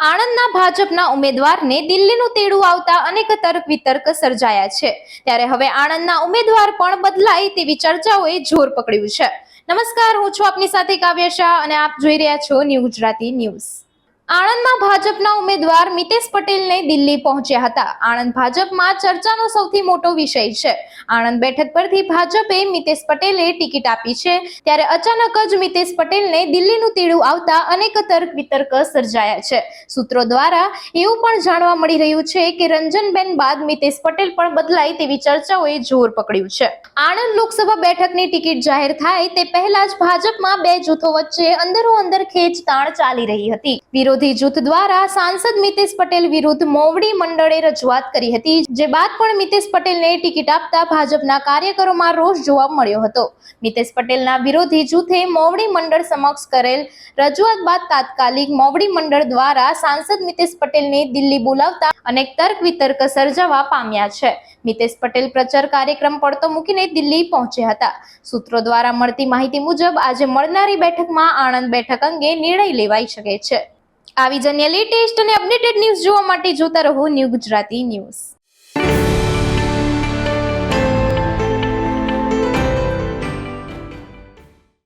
આણંદના ભાજપના ઉમેદવારને દિલ્હીનું તેડું આવતા અનેક તર્ક વિતર્ક સર્જાયા છે. ત્યારે હવે આણંદના ઉમેદવાર પણ બદલાય તેવી ચર્ચાઓએ જોર પકડ્યું છે. નમસ્કાર, હું છું આપની સાથે કાવ્ય શાહ અને આપ જોઈ રહ્યા છો ન્યૂ ગુજરાતી ન્યૂઝ. આણંદમાં ભાજપના ઉમેદવાર મિતેશ પટેલને દિલ્હી પહોંચ્યા હતા. આણંદ ભાજપમાં ચર્ચાનો સૌથી મોટો વિષય છે. આણંદ બેઠક પરથી ભાજપે મિતેશ પટેલે ટિકિટ આપી છે, ત્યારે અચાનક જ મિતેશ પટેલને દિલ્હીનું તીડું આવતા અનેક તર્ક વિતર્ક સર્જાયા છે. સૂત્રો દ્વારા એવું પણ જાણવા મળી રહ્યું છે કે રંજનબેન બાદ મિતેશ પટેલ પણ બદલાય તેવી ચર્ચાઓએ જોર પકડ્યું છે. આણંદ લોકસભા બેઠકની ટિકિટ જાહેર થાય તે પહેલા જ ભાજપમાં બે જૂથો વચ્ચે અંદરો અંદર ખેંચતાણ ચાલી રહી હતી. વિરોધી જૂથ દ્વારા સાંસદ મિતેશ પટેલ વિરુદ્ધ મોવડી મંડળે રજૂઆત કરી હતી, જે બાદ પણ મિતેશ પટેલને ટિકિટ આપતા ભાજપના કાર્યકરોમાં રોષ જોવા મળ્યો હતો. મિતેશ પટેલના વિરોધી જૂથે મોવડી મંડળ સમક્ષ કરેલ રજૂઆત બાદ તાત્કાલિક મોવડી મંડળ દ્વારા સાંસદ મિતેશ પટેલને દિલ્હી બોલાવતા અનેક તર્ક વિતર્ક સર્જાવા પામ્યા છે. મિતેશ પટેલ પ્રચાર કાર્યક્રમ પડતો મૂકીને દિલ્હી પહોંચ્યા હતા. સૂત્રો દ્વારા મળતી માહિતી મુજબ આજે મળનારી બેઠકમાં આણંદ બેઠક અંગે નિર્ણય લેવાઈ શકે છે. આવી જ અન્ય લેટેસ્ટ અને અપડેટેડ ન્યૂઝ જોવા માટે જોતા રહો ન્યૂ ગુજરાતી ન્યૂઝ